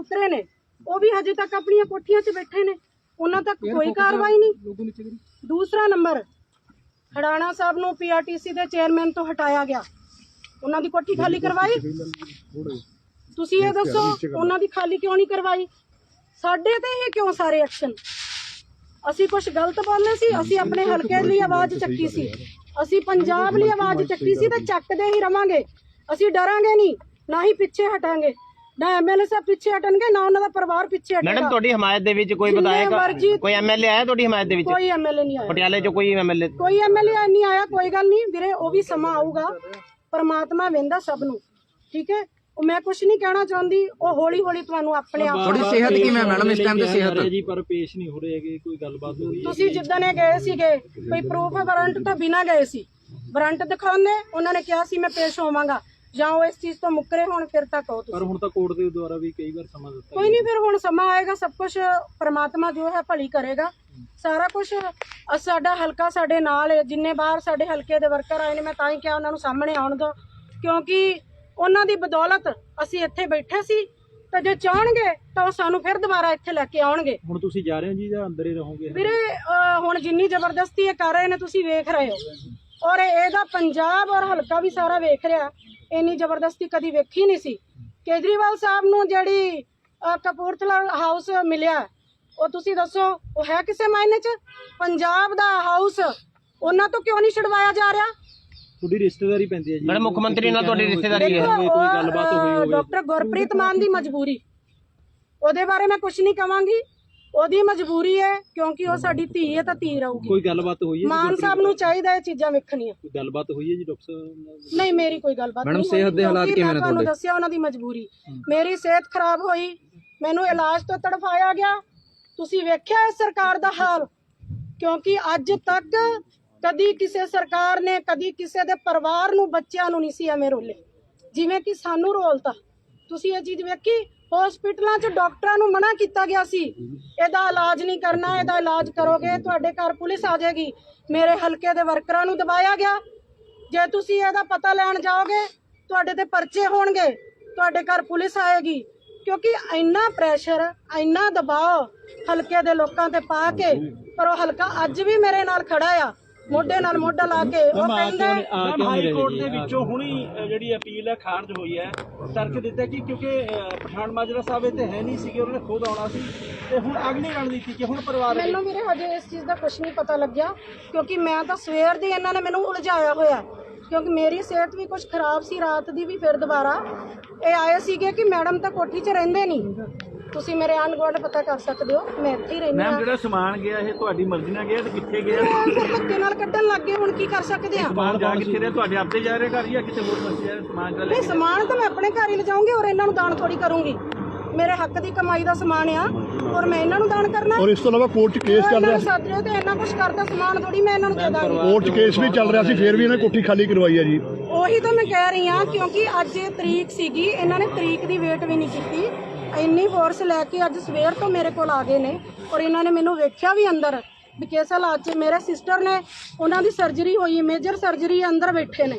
ਉਤਰੇ ਨੇ। ਉਹ ਵੀ ਹਜੇ ਤੱਕ ਆਪਣੀਆਂ ਕੋਠੀਆਂ 'ਚ ਬੈਠੇ ਨੇ। ਉਹਨਾਂ ਤੱਕ ਕੋਈ ਕਾਰਵਾਈ ਨਹੀਂ। ਦੂਸਰਾ ਨੰਬਰ ਹੜਾਣਾ ਸਾਹਿਬ ਨੂੰ ਪੀਆਰਟੀਸੀ ਦੇ ਚੇਅਰਮੈਨ ਤੋਂ ਹਟਾਇਆ ਗਿਆ। ਉਹਨਾਂ ਦੀ ਕੋਠੀ ਖਾਲੀ ਕਰਵਾਈ? ਤੁਸੀਂ ਇਹ ਦੱਸੋ ਉਹਨਾਂ ਦੀ ਖਾਲੀ ਕਿਉਂ ਨਹੀਂ ਕਰਵਾਈ? ਸਾਡੇ ਤੇ ਇਹ ਕਿਉਂ ਸਾਰੇ ਐਕਸ਼ਨ ਅਸੀਂ ਕੁਝ ਗਲਤ ਬੋਲੇ ਸੀ? ਅਸੀਂ ਆਪਣੇ ਹਲਕੇ ਲਈ ਆਵਾਜ਼ ਚੱਕੀ ਸੀ। ਅਸੀਂ ਪੰਜਾਬ ਲਈ ਆਵਾਜ਼ ਚੱਕੀ ਸੀ ਤੇ ਚੱਕਦੇ ਹੀ ਰਵਾਂਗੇ। ਅਸੀਂ ਡਰਾਂਗੇ ਨਹੀਂ ਨਾ ਹੀ ਪਿੱਛੇ ਹਟਾਂਗੇ। ਨਾ ਐਮਐਲਏ ਸਾਹਿਬ ਪਿੱਛੇ ਹਟਣਗੇ ਨਾ ਉਹਨਾਂ ਦਾ ਪਰਿਵਾਰ ਪਿੱਛੇ ਮੈਡਮ ਹਟੇਗਾ ਤੁਹਾਡੀ ਹਮਾਇਤ ਦੇ ਵਿੱਚ ਕੋਈ ਜਿੰਨੇ ਮਰਜ਼ੀ- ਕੋਈ ਐਮਐਲਏ ਆਇਆ ਤੁਹਾਡੀ ਹਮਾਇਤ ਦੇ ਵਿੱਚ? ਕੋਈ ਐਮਐਲਏ ਨਹੀਂ ਆਇਆ। ਪਟਿਆਲੇ 'ਚ ਕੋਈ ਐਮਐਲਏ? ਕੋਈ ਐਮਐਲਏ ਨਹੀਂ ਆਇਆ ਕੋਈ ਗੱਲ ਨਹੀਂ। ਵੀਰੇ ਉਹ ਵੀ ਸਮਾਂ ਆਊਗਾ। ਪਰਮਾਤਮਾ ਵੇਂਦਾ ਸਭ ਨੂੰ। ਠੀਕ ਹੈ? ਉਹ ਮੈਂ ਕੁਝ ਨਹੀਂ ਕਹਿਣਾ ਚਾਹੁੰਦੀ। ਉਹ ਹੌਲੀ ਹੌਲੀ ਤੁਹਾਨੂੰ ਆਪਣੇ ਆਪ ਥੋੜੀ ਸਿਹਤ ਕਿਵੇਂ ਹੈ ਮੈਡਮ ਇਸ ਟਾਈਮ ਤੇ ਸਿਹਤ? ਜੀ ਪਰ ਪੇਸ਼ ਨਹੀਂ ਹੋ ਰਹੇ ਹੈਗੇ ਕੋਈ ਗੱਲਬਾਤ ਹੋਈ ਤੁਸੀਂ ਜਿੱਦਾਂ ਨੇ ਗਏ ਸੀਗੇ ਕੋਈ ਪ੍ਰੂਫ ਵਾਰੰਟ ਤੋਂ ਬਿਨਾ ਗਏ ਸੀ। ਵਾਰੰਟ ਦਿਖਾਉਂਦੇ ਉਹਨਾਂ ਨੇ ਕਿਹਾ ਸੀ ਮੈਂ ਪੇਸ਼ ਹੋਵਾਂਗਾ। ਜਾਂ ਉਹ ਇਸ ਚੀਜ਼ ਤੋਂ ਮੁੱਕਰੇ ਹੋਣ ਫਿਰ ਤਾਂ ਕਹੋ ਤੁਸੀਂ। ਪਰ ਹੁਣ ਤਾਂ ਕੋਰਟ ਦੇ ਦੁਆਰਾ ਵੀ ਕਈ ਵਾਰ ਸਮਾਂ ਦਿੱਤਾ ਕੋਈ ਨਹੀਂ ਫਿਰ ਹੁਣ ਸਮਾਂ ਆਏਗਾ ਸਭ ਕੁਝ ਪ੍ਰਮਾਤਮਾ ਜੋ ਹੈ ਭਲੀ ਕਰੇਗਾ। ਸਾਰਾ ਕੁਝ ਸਾਡਾ ਹਲਕਾ ਸਾਡੇ ਨਾਲ ਹੈ ਜਿੰਨੇ ਬਾਹਰ ਸਾਡੇ ਹਲਕੇ ਦੇ ਵਰਕਰ ਆਏ ਨੇ ਮੈਂ ਤਾਂ ਹੀ ਕਿਹਾ ਉਹਨਾਂ ਨੂੰ ਸਾਹਮਣੇ ਆਉਣ ਦਿਓ ਕਿਉਂਕਿ ਉਹਨਾਂ ਦੀ ਬਦੌਲਤ ਅਸੀਂ ਇੱਥੇ ਬੈਠੇ ਸੀ ਤਾਂ ਜੇ ਚਾਹਣਗੇ ਤਾਂ ਉਹ ਸਾਨੂੰ ਫਿਰ ਦੁਬਾਰਾ ਇੱਥੇ ਲੈ ਕੇ ਆਉਣਗੇ। ਹੁਣ ਤੁਸੀਂ ਜਾ ਰਹੇ ਹੋ ਜੀ ਜਾਂ ਅੰਦਰ ਹੀ ਰਹੋਗੇ? ਵੀਰੇ ਅਹ ਹੁਣ ਜਿੰਨੀ ਜ਼ਬਰਦਸਤੀ ਇਹ ਕਰ ਰਹੇ ਨੇ ਤੁਸੀਂ ਵੇਖ ਰਹੇ ਹੋ। ਔਰ ਇਹਦਾ ਪੰਜਾਬ ਔਰ ਹਲਕਾ ਵੀ ਸਾਰਾ ਵੇਖ ਰਿਹਾ। ਇੰਨੀ ਜ਼ਬਰਦਸਤੀ ਕਦੀ ਵੇਖੀ ਨਹੀਂ ਸੀ। ਕੇਜਰੀਵਾਲ ਸਾਹਿਬ ਨੂੰ ਜਿਹੜੀ ਕਪੂਰਥਲਾ ਹਾਊਸ ਮਿਲਿਆ ਉਹ ਤੁਸੀਂ ਦੱਸੋ ਉਹ ਹੈ ਕਿਸੇ ਮਾਇਨੇ 'ਚ? ਪੰਜਾਬ ਦਾ ਹਾਊਸ ਉਹਨਾਂ ਤੋਂ ਕਿਉਂ ਨਹੀਂ ਛਡਵਾਇਆ ਜਾ ਰਿਹਾ? ਤੁਹਾਡੀ ਰਿਸ਼ਤੇਦਾਰੀ ਪੈਂਦੀ ਹੈ ਜੀ। ਮੈਡਮ ਮੁੱਖ ਮੰਤਰੀ ਨਾਲ ਤੁਹਾਡੀ ਰਿਸ਼ਤੇਦਾਰੀ ਹੈ। ਕੋਈ ਕੋਈ ਗੱਲਬਾਤ ਹੋਈ ਹੋਵੇ ਡਾਕਟਰ ਗੁਰਪ੍ਰੀਤ ਮਾਨ ਦੀ ਮਜਬੂਰੀ। ਉਹਦੇ ਬਾਰੇ ਮੈਂ ਕੁਝ ਨਹੀਂ ਕਵਾਂਗੀ। ਉਹਦੀ ਮਜਬੂਰੀ ਹੈ ਕਿਉਂਕਿ ਉਹ ਸਾਡੀ ਧੀ ਹੈ ਤਾਂ ਧੀ ਰਹੂਗੀ। ਕੋਈ ਗੱਲਬਾਤ ਹੋਈ ਹੈ ਮਾਨ ਸਾਹਿਬ ਨੂੰ ਚਾਹੀਦਾ ਇਹ ਚੀਜ਼ਾਂ ਵੇਖਣੀਆਂ। ਕੋਈ ਗੱਲਬਾਤ ਹੋਈ ਹੈ ਜੀ ਡਾਕਟਰ ਸਾਹਿਬ ਨਾਲ? ਨਹੀਂ ਮੇਰੀ ਕੋਈ ਗੱਲਬਾਤ ਮੈਡਮ, ਨਹੀਂ ਸਿਹਤ ਦੇ ਹਾਲਾਤ ਕਿਵੇਂ ਨੇ ਤੁਹਾਨੂੰ ਤੁਹਾਡੇ? ਦੱਸਿਆ ਉਹਨਾਂ ਦੀ ਮਜਬੂਰੀ। ਮੇਰੀ ਸਿਹਤ ਖਰਾਬ ਹੋਈ ਮੈਨੂੰ ਇਲਾਜ ਤੋਂ ਤੜਫਾਇਆ ਗਿਆ। ਤੁਸੀਂ ਵੇਖਿਆ ਇਸ ਸਰਕਾਰ ਦਾ ਹਾਲ? ਕਿਉਂਕਿ ਅੱਜ ਤੱਕ ਕਦੀ ਕਿਸੇ ਸਰਕਾਰ ਨੇ ਕਦੀ ਕਿਸੇ ਦੇ ਪਰਿਵਾਰ ਨੂੰ ਬੱਚਿਆਂ ਨੂੰ ਨਹੀਂ ਸੀ ਐਵੇਂ ਰੋਲੇ। ਜਿਵੇਂ ਕਿ ਸਾਨੂੰ ਰੋਲਤਾ। ਤੁਸੀਂ ਇਹ ਚੀਜ਼ ਵੇਖੀ? ਹਸਪੀਟਲਾਂ 'ਚ ਡਾਕਟਰਾਂ ਨੂੰ ਮਨਾ ਕੀਤਾ ਗਿਆ ਸੀ। ਇਹਦਾ ਇਲਾਜ ਨਹੀਂ ਕਰਨਾ, ਇਹਦਾ ਇਲਾਜ ਕਰੋਗੇ, ਤੁਹਾਡੇ ਘਰ ਪੁਲਿਸ ਆ ਜਾਏਗੀ। ਮੇਰੇ ਹਲਕੇ ਦੇ ਵਰਕਰਾਂ ਨੂੰ ਦਬਾਇਆ ਗਿਆ। ਜੇ ਤੁਸੀਂ ਇਹਦਾ ਪਤਾ ਲੈਣ ਜਾਓਗੇ, ਤੁਹਾਡੇ ਤੇ ਪਰਚੇ ਹੋਣਗੇ, ਤੁਹਾਡੇ ਘਰ ਪੁਲਿਸ ਆਏਗੀ। ਕਿਉਂਕਿ ਇੰਨਾ ਪ੍ਰੈਸ਼ਰ ਇੰਨਾ ਦਬਾਅ ਹਲਕੇ ਦੇ ਲੋਕਾਂ ਤੇ ਪਾ ਕੇ, ਪਰ ਉਹ ਹਲਕਾ ਅੱਜ ਵੀ ਮੇਰੇ ਨਾਲ ਖੜਾ ਆ। ਮੋਢੇ ਨਾਲ ਮੋਢਾ ਲਾ ਕੇ ਉਹ ਕਹਿੰਦਾ ਹਾਈ ਕੋਰਟ ਦੇ ਵਿੱਚੋਂ ਹੁਣੀ ਅ, ਜਿਹੜੀ ਅਪੀਲ ਹੈ ਖਾਰਜ ਹੋਈ ਹੈ। ਤਰਕ ਦਿੱਤਾ ਕਿ ਕਿਉਂਕਿ ਅ, ਪਠਾਨ ਮਾਜਰਾ ਸਾਹਿਬ ਇੱਥੇ ਹੈ ਨਹੀਂ ਸੀਗੇ ਉਹਨਾਂ ਨੇ ਖੁਦ ਆਉਣਾ ਸੀ। ਤੇ ਹੁਣ ਅਗਲੀ ਰਣਨੀਤੀ ਕਿ ਹੁਣ ਪਰਿਵਾਰ ਮੈਨੂੰ ਵੀਰੇ ਹਜੇ ਇਸ ਚੀਜ਼ ਦਾ ਕੁਝ ਨਹੀਂ ਪਤਾ ਲੱਗਿਆ ਕਿਉਂਕਿ ਮੈਂ ਤਾਂ ਸਵੇਰ ਦੀ ਇਹਨਾਂ ਨੇ ਮੈਨੂੰ ਉਲਝਾਇਆ ਹੋਇਆ। ਕਿਉਂਕਿ ਮੇਰੀ ਸਿਹਤ ਵੀ ਕੁਝ ਖਰਾਬ ਸੀ ਰਾਤ ਦੀ ਵੀ ਫਿਰ ਦੁਬਾਰਾ। ਇਹ ਆਏ ਸੀਗੇ ਕਿ ਮੈਡਮ ਤਾਂ ਕੋਠੀ 'ਚ ਰਹਿੰਦੇ ਨਹੀਂ। ਤੁਸੀਂ ਮੇਰੇ ਆਂਢ ਗੁਆਂਢ ਪਤਾ ਕਰ ਸਕਦੇ ਹੋ ਮੈਂ ਇੱਥੇ ਹੀ ਰਹਿੰਦੀ ਮੈਮ ਹਾਂ। ਜਿਹੜਾ ਸਮਾਨ ਗਿਆ ਇਹ ਤੁਹਾਡੀ ਮਰਜ਼ੀ ਨਾਲ ਗਿਆ ਤੇ ਕਿੱਥੇ ਗਿਆ? ਧੱਕੇ ਨਾਲ ਕੱਢਣ ਲੱਗ ਗਏ ਹੁਣ ਕੀ ਕਰ ਸਕਦੇ ਆ? ਸਮਾਨ ਜਾ ਕਿੱਥੇ ਰਿਹਾ? ਤੁਹਾਡੇ ਆਪਦੇ ਜਾ ਰਹੇ ਘਰ ਜਾਂ ਕਿਤੇ ਹੋਰ ਪਾਸੇ ਜਾ ਰਹੇ ਸਮਾਨ ਜਾ ਲੈ ਨਹੀਂ ਸਮਾਨ ਤਾਂ ਮੈਂ ਆਪਣੇ ਘਰ ਹੀ ਲਿਜਾਉਂਗੀ ਔਰ ਇਹਨਾਂ ਨੂੰ ਦਾਨ ਥੋੜੀ ਕਰੂੰਗੀ। ਮੇਰੇ ਹੱਕ ਦੀ ਕਮਾਈ ਦਾ ਸਮਾਨ ਆ ਔਰ ਮੈਂ ਇਹਨਾਂ ਨੂੰ ਦਾਨ ਕਰਨਾ। ਔਰ ਇਸ ਤੋਂ ਇਲਾਵਾ ਕੋਰਟ 'ਚ ਕੇਸ ਚੱਲ ਰਿਹਾ ਸੀ। ਸਾਥ ਤੇ ਇੰਨਾ ਕੁਝ ਕਰਦਾ ਸਮਾਨ ਥੋੜੀ ਮੈਂ ਇਹਨਾਂ ਨੂੰ ਦੇ ਦਾਂਗੀ ਕੋਰਟ 'ਚ ਕੇਸ ਵੀ ਚੱਲ ਰਿਹਾ ਸੀ ਫਿਰ ਵੀ ਇਹਨੇ ਕੋਠੀ ਖਾਲੀ ਕਰਵਾਈ ਹੈ ਜੀ। ਉਹੀ ਤਾਂ ਮੈਂ ਕਹਿ ਰਹੀ ਹਾਂ ਕਿਉਂਕਿ ਅੱਜ ਇਹ ਤਰੀਕ ਸੀਗੀ ਇਹਨਾਂ ਨੇ ਤਰੀਕ ਦੀ ਵੇਟ ਵੀ ਨਹੀਂ ਕੀਤੀ। ਇੰਨੀ ਫੋਰਸ ਲੈ ਕੇ ਅੱਜ ਸਵੇਰ ਤੋਂ ਮੇਰੇ ਕੋਲ ਆ ਗਏ ਨੇ ਔਰ ਇਹਨਾਂ ਨੇ ਮੈਨੂੰ ਵੇਖਿਆ ਵੀ ਅੰਦਰ ਵੀ ਕਿਸ ਹਾਲਾਤ 'ਚ ਮੇਰੇ ਸਿਸਟਰ ਨੇ ਉਹਨਾਂ ਦੀ ਸਰਜਰੀ ਹੋਈ ਹੈ ਮੇਜਰ ਸਰਜਰੀ ਅੰਦਰ ਬੈਠੇ ਨੇ।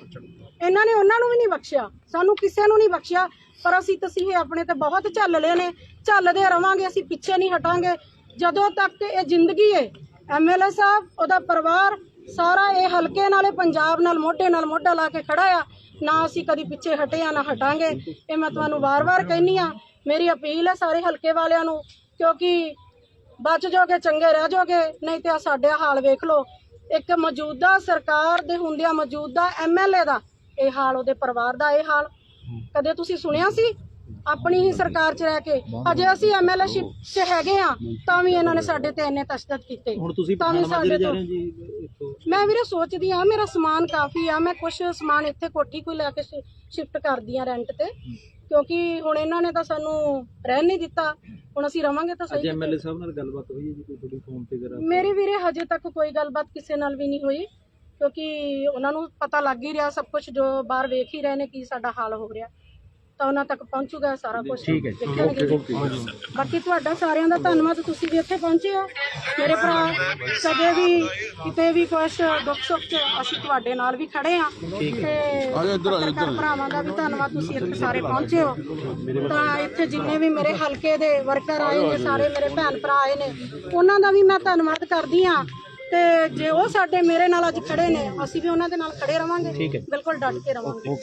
ਇਹਨਾਂ ਨੇ ਉਹਨਾਂ ਨੂੰ ਵੀ ਨਹੀਂ ਬਖਸ਼ਿਆ, ਸਾਨੂੰ ਕਿਸੇ ਨੂੰ ਨਹੀਂ ਬਖਸ਼ਿਆ, ਪਰ ਅਸੀਂ ਤਸੀਹੇ ਆਪਣੇ ਤੇ ਬਹੁਤ ਝੱਲ ਲਏ ਨੇ, ਝੱਲਦੇ ਰਵਾਂਗੇ, ਅਸੀਂ ਪਿੱਛੇ ਨਹੀਂ ਹਟਾਂਗੇ। ਜਦੋਂ ਤੱਕ ਇਹ ਜ਼ਿੰਦਗੀ ਹੈ ਐਮਐਲਏ ਸਾਹਿਬ, ਉਹਦਾ ਪਰਿਵਾਰ ਸਾਰਾ ਇਹ ਹਲਕੇ ਨਾਲੇ, ਪੰਜਾਬ ਨਾਲ, ਮੋਢੇ ਨਾਲ ਮੋਢਾ ਲਾ ਕੇ ਖੜਾ ਆ, ਨਾ ਅਸੀਂ ਕਦੀ ਪਿੱਛੇ ਹਟੇ ਆ, ਨਾ ਹਟਾਂਗੇ। ਇਹ ਮੈਂ ਤੁਹਾਨੂੰ ਵਾਰ-ਵਾਰ ਕਹਿਨੀ ਆ ਮੇਰੀ ਅਪੀਲ ਹੈ ਸਾਰੇ ਹਲਕੇ ਵਾਲਿਆਂ ਨੂੰ ਕਿਉਂਕਿ ਬਚ ਜਾਓਗੇ ਚੰਗੇ ਰਹਿ ਜਾਓਗੇ ਨਹੀਂ ਤੇ ਆ ਸਾਡੇ ਹਾਲ ਵੇਖ ਲਓ। ਇੱਕ ਮੌਜੂਦਾ ਸਰਕਾਰ ਦੇ ਹੁੰਦਿਆਂ ਮੌਜੂਦਾ ਐਮਐਲਏ ਦਾ ਇਹ ਹਾਲ ਉਹਦੇ ਪਰਿਵਾਰ ਦਾ ਇਹ ਹਾਲ। ਕਦੇ ਤੁਸੀਂ ਸੁਣਿਆ ਸੀ? ਆਪਣੀ ਹੀ ਸਰਕਾਰ 'ਚ ਰਹਿ ਕੇ। ਅਜੇ ਅਸੀਂ ਐਮਐਲਏ 'ਚ ਹੈਗੇ ਆ ਤਾਂ ਵੀ ਇਹਨਾਂ ਨੇ ਸਾਡੇ ਤੇ ਇੰਨੇ ਤਸ਼ੱਦਦ ਕੀਤੇ। ਹੁਣ ਤੁਸੀਂ ਤਾਂ ਵੀ ਸਾਡੇ ਤੋਂ ਮੈਂ ਵੀਰੇ ਸੋਚਦੀ ਆ ਮੇਰਾ ਸਮਾਨ ਕਾਫੀ ਆ ਮੈਂ ਕੁਝ ਸਮਾਨ ਇੱਥੇ ਕੋਠੀ ਕੋਈ ਲੈ ਕੇ ਸ਼ਿਫਟ ਕਰਦੀ ਆ ਰੈਂਟ ਤੇ। ਕਿਉਂਕਿ ਹੁਣ ਇਹਨਾਂ ਨੇ ਤਾਂ ਸਾਨੂੰ ਰਹਿਣ ਨਹੀਂ ਦਿੱਤਾ। ਹੁਣ ਅਸੀਂ ਰਵਾਂਗੇ ਤਾਂ ਅੱਜ ਸਹੀ ਐਮਐਲਏ ਸਾਹਿਬ ਨਾਲ ਗੱਲਬਾਤ ਹੋਈ ਹੈ ਜੀ ਕੋਈ ਤੁਹਾਡੀ ਫੋਨ ਤੇ ਜਰਾ? ਮੇਰੀ ਵੀਰੇ ਹਜੇ ਤੱਕ ਕੋਈ ਗੱਲਬਾਤ ਕਿਸੇ ਨਾਲ ਵੀ ਨਹੀਂ ਹੋਈ ਕਿਉਂਕਿ ਉਹਨਾਂ ਨੂੰ ਪਤਾ ਲੱਗ ਹੀ ਰਿਹਾ ਸਭ ਕੁਝ ਜੋ ਬਾਹਰ ਵੇਖ ਹੀ ਰਹੇ ਨੇ ਕੀ ਸਾਡਾ ਹਾਲ ਹੋ ਰਿਹਾ। ਤਾਂ ਉਹਨਾਂ ਤੱਕ ਪਹੁੰਚੂਗਾ ਸਾਰਾ ਕੁਝ ਠੀਕ ਹੈ ਬਾਕੀ ਤੁਹਾਡਾ ਸਾਰਿਆਂ ਦਾ ਧੰਨਵਾਦ ਤੁਸੀਂ ਵੀ ਇੱਥੇ ਪਹੁੰਚੇ ਹੋ। ਮੇਰੇ ਭਰਾ ਕਦੇ ਵੀ ਕਿਤੇ ਵੀ ਕੁਛ ਦੁੱਖ ਸੁੱਖ ਚ ਅਸੀਂ ਤੁਹਾਡੇ ਨਾਲ ਵੀ ਖੜੇ ਆ ਤੇ ਪੱਤਰਕਾਰ ਭਰਾਵਾਂ ਦਾ ਵੀ ਧੰਨਵਾਦ ਤੁਸੀਂ ਇੱਥੇ ਸਾਰੇ ਪਹੁੰਚੇ ਹੋ। ਤਾਂ ਇੱਥੇ ਜਿੰਨੇ ਵੀ ਮੇਰੇ ਹਲਕੇ ਦੇ ਵਰਕਰ ਆਏ ਨੇ ਸਾਰੇ ਮੇਰੇ ਭੈਣ ਭਰਾ ਆਏ ਨੇ ਉਹਨਾਂ ਦਾ ਵੀ ਮੈਂ ਧੰਨਵਾਦ ਕਰਦੀ ਆ ਤੇ ਜੇ ਉਹ ਸਾਡੇ ਮੇਰੇ ਨਾਲ ਅੱਜ ਖੜੇ ਨੇ ਅਸੀਂ ਵੀ ਉਹਨਾਂ ਦੇ ਨਾਲ ਖੜੇ ਰਵਾਂਗੇ। ਬਿਲਕੁਲ ਡਟ ਕੇ ਰਵਾਂਗੇ।